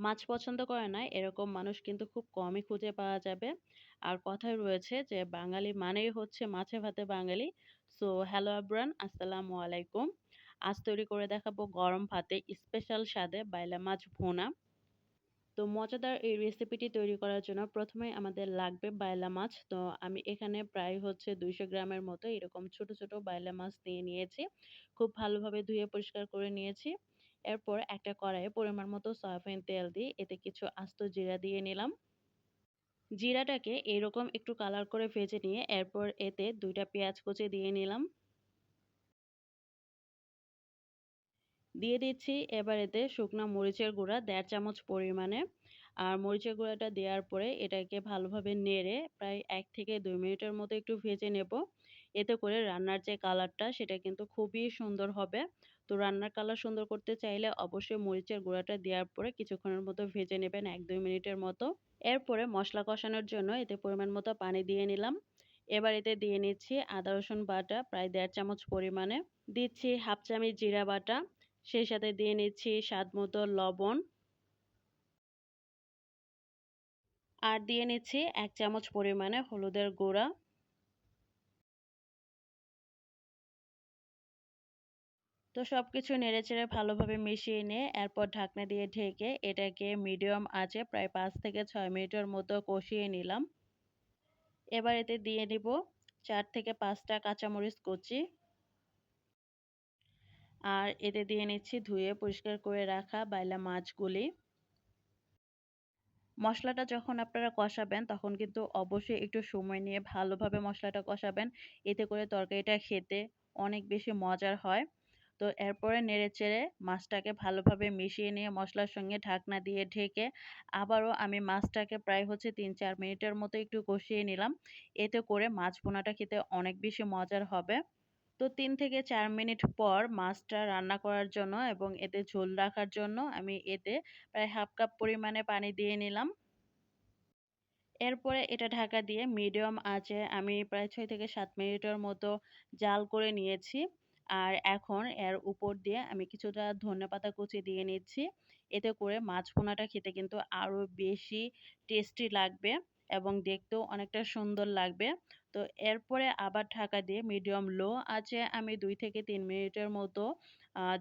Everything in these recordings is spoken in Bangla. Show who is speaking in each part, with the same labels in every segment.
Speaker 1: মাছ পছন্দ করে না এরকম মানুষ কিন্তু খুব কমই খুঁজে পাওয়া যাবে। আর কথায় রয়েছে যে বাঙালি মানেই হচ্ছে মাছে ভাতে বাঙালি। সো হ্যালো এভরিওয়ান, আসসালামু আলাইকুম। আজ তৈরি করে দেখাবো গরম ভাতে স্পেশাল স্বাদে বাইলা মাছ ভুনা। তো মজাদার এই রেসিপিটি তৈরি করার জন্য প্রথমে আমাদের লাগবে বাইলা মাছ। তো আমি এখানে প্রায় হচ্ছে ২০০ গ্রামের মতো এরকম ছোট, ছোট বাইলা মাছ নিয়ে নিয়েছি। খুব ভালোভাবে ধুয়ে পরিষ্কার করে নিয়েছি। এরপর একটা কড়াইয়ে পরিমাণ মতো সয়াবিন তেল দিই এতে কিছু আস্ত জিরা দিয়ে নিলাম। জিরাটাকে এরকম একটু কালার করে ভেজে নিয়ে এরপর এতে দুইটা পেঁয়াজ কুচি দিয়ে নিলাম। দিয়ে দিচ্ছি, এবার এতে শুকনো মরিচের গুঁড়া দেড় চামচ পরিমাণে আর মরিচের গুঁড়াটা দেওয়ার পরে এটাকে ভালোভাবে নেড়ে প্রায় এক থেকে দুই মিনিটের মতো একটু ভেজে নেব। এতে করে রান্নার যে কালারটা সেটা কিন্তু খুবই সুন্দর হবে। তো রান্নার কালার সুন্দর করতে চাইলে অবশ্যই মরিচের গুঁড়াটা দেওয়ার পরে কিছুক্ষণের মতো ভেজে নেবেন এক দুই মিনিটের মতো। এরপরে মশলা কষানোর জন্য এতে পরিমাণ মতো পানি দিয়ে নিলাম। এবার এতে দিয়ে নিচ্ছি আদা, রসুন বাটা, প্রায় দেড় চামচ পরিমাণে। দিচ্ছি হাফ চামচ জিরা বাটা। সেই সাথে দিয়ে নিচ্ছি স্বাদ মতো লবণ। আর দিয়ে নিচ্ছি এক চামচ পরিমাণে হলুদের গুঁড়া। তো সব কিছু নেড়েচেড়ে ভালোভাবে মিশিয়ে নিয়ে এরপর ঢাকনা দিয়ে ঢেকে এটাকে মিডিয়াম আঁচে প্রায় পাঁচ থেকে ছয় মিনিটের মতো কষিয়ে নিলাম। এবার এতে দিয়ে নিব চার থেকে পাঁচটা কাঁচামরিচ কুচি। আর এতে দিয়ে নিচ্ছি ধুয়ে পরিষ্কার করে রাখা বাইলা মাছগুলি। মশলাটা যখন আপনারা কষাবেন, তখন কিন্তু অবশ্যই একটু সময় নিয়ে ভালোভাবে মশলাটা কষাবেন। এতে করে তরকারিটা খেতে অনেক বেশি মজার হয়। তো এরপরে নেড়ে চেড়ে মাছটাকে ভালোভাবে মিশিয়ে নিয়ে মশলার সঙ্গে ঢাকনা দিয়ে ঢেকে আবারও আমি মাছটাকে প্রায় হচ্ছে তিন চার মিনিটের মতো একটু কষিয়ে নিলাম। এতে করে মাছ বোনাটা খেতে অনেক বেশি মজার হবে। তো তিন থেকে চার মিনিট পর মাছটা রান্না করার জন্য এবং এতে ঝোল রাখার জন্য আমি এতে প্রায় হাফ কাপ পরিমাণে পানি দিয়ে নিলাম। এরপরে এটা ঢাকা দিয়ে মিডিয়াম আঁচে আমি প্রায় ছয় থেকে সাত মিনিটের মতো জাল করে নিয়েছি। আর এখন এর উপর দিয়ে আমি কিছুটা ধনে পাতা কুচি দিয়ে নিচ্ছি। এতে করে মাছ ভুনাটা খেতে কিন্তু আরও বেশি টেস্টি লাগবে এবং দেখতেও অনেকটা সুন্দর লাগবে। তো এরপরে আবার ঢাকা দিয়ে মিডিয়াম লো আছে, আমি দুই থেকে তিন মিনিটের মতো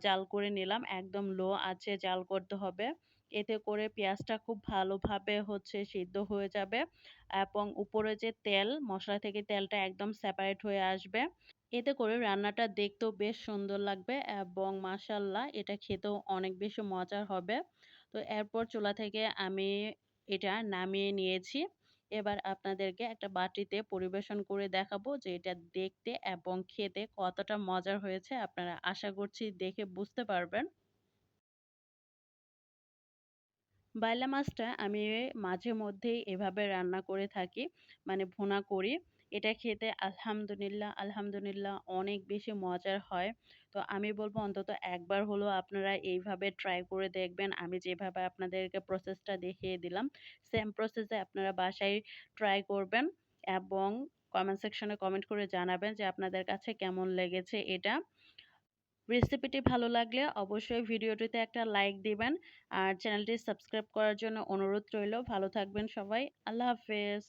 Speaker 1: জাল করে নিলাম। একদম লো আছে, জাল করতে হবে। এতে করে পেঁয়াজটা খুব ভালোভাবে হচ্ছে সিদ্ধ হয়ে যাবে এবং উপরে যে তেল, মশলা থেকে তেলটা একদম সেপারেট হয়ে আসবে। এতে করে রান্নাটা দেখতেও বেশ সুন্দর লাগবে এবং মাসাল্লাহ এটা খেতেও অনেক বেশি মজার হবে। তো এরপর চুলা থেকে আমি এটা নামিয়ে নিয়েছি। এবার আপনাদেরকে একটা বাটিতে পরিবেশন করে দেখাবো যে এটা দেখতে এবং খেতে কতটা মজার হয়েছে। আপনারা আশা করছি দেখে বুঝতে পারবেন। বাইলা মাছটা আমি মাঝে মধ্যেই এভাবে রান্না করে থাকি মানে ভুনা করি। এটা খেতে আলহামদুলিল্লাহ আলহামদুলিল্লাহ অনেক বেশি মজার হয়। তো আমি বলব অন্তত একবার হলো আপনারা এইভাবে ট্রাই করে দেখবেন। আমি যেভাবে আপনাদেরকে প্রসেসটা দেখিয়ে দিলাম সেম প্রসেসে আপনারা বাসায় ট্রাই করবেন এবং কমেন্ট সেকশনে কমেন্ট করে জানাবেন যে আপনাদের কাছে কেমন লেগেছে এটা। রেসিপিটি ভালো লাগলে অবশ্যই ভিডিওটিতে একটা লাইক দিবেন আর চ্যানেলটি সাবস্ক্রাইব করার জন্য অনুরোধ রইল। ভালো থাকবেন সবাই। আল্লাহ হাফেজ।